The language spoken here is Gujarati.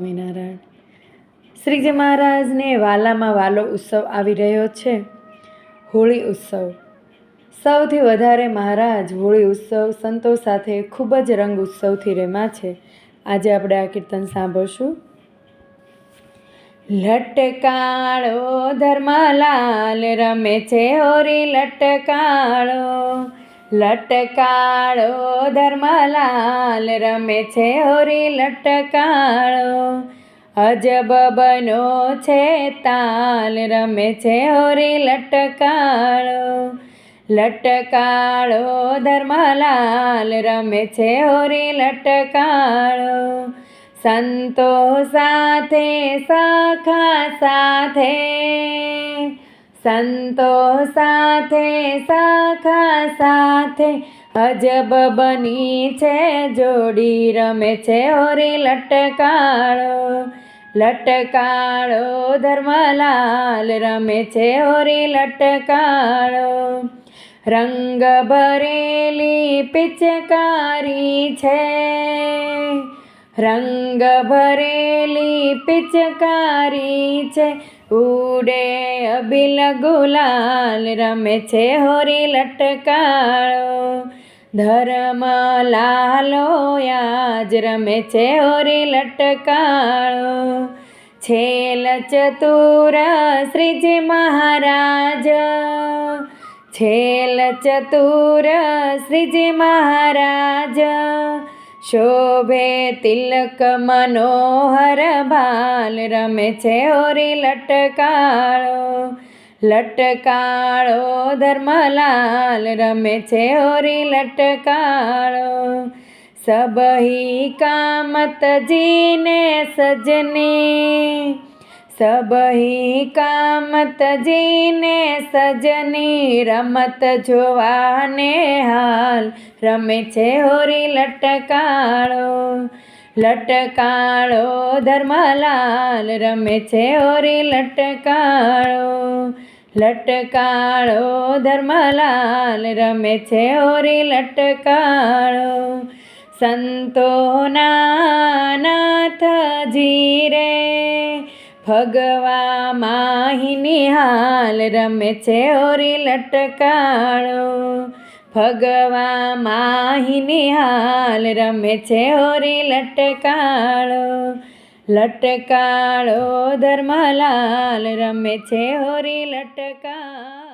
સ્વામિનારાયણ. શ્રીજી મહારાજને વાલામાં વાલો ઉત્સવ આવી રહ્યો છે. હોળી ઉત્સવ. સૌથી વધારે મહારાજ હોળી ઉત્સવ સંતો સાથે ખૂબ જ રંગ ઉત્સવથી રેમા છે. આજે આપણે આ કીર્તન સાંભળશું. લટકાળો ધર્મલાલ રમે છે હોરી લટકાળો લટકાળો ધર્મલાલ રમે છે હોરી લટકાળો. અજબ બનો છે તાલ રમે છે હોરી લટકાળો. લટકાળો ધર્મલાલ રમે છે હોરી લટકાળો. સંતો સાથે, સખા સાથે સંતો સાથે, સાખા સાથે અજબ બની છે, જોડી રમે છે ઓરી લટકાળો. લટકાળો ધર્મલાલ રમે છે ઓરી લટકાળો. રંગ ભરેલી પિચકારી છે. રંગ ભરેલી પિચકારી છે. ઉડે અબિલ ગુલાલ, રમે છે હોરી લટકાળો. ધર્મ લાલો યાજ રમે છે હોરી લટકાળો. છેલ ચતુર શ્રીજી મહારાજ, છેલ ચતુર શ્રીજી મહારાજ શોભે તિલક મનોહર બાલ રમે છે ઓરી લટકાળો. લટકાળો ધર્મલાલ રમે છે ઓરી લટકાળો. સબહી કામત જીને સજની સબહી કામત જીને સજની રમત જોવાને હાલ. રમે છે હોરી લટકાળો લટકાળો ધર્મલાલ. રમે છે હોરી લટકાળો લટકાળો ધર્મલાલ. રમે છે હોરી લટકાળો, સંતોના નાથજી રે. ભગવા માહિની હાલ રમે છે હોરી લટકાળો ભગવા માહિની હાલ રમે છે હોરી લટકાળો લટકાળો ધર્મલાલ રમે છે હોરી લટકાળો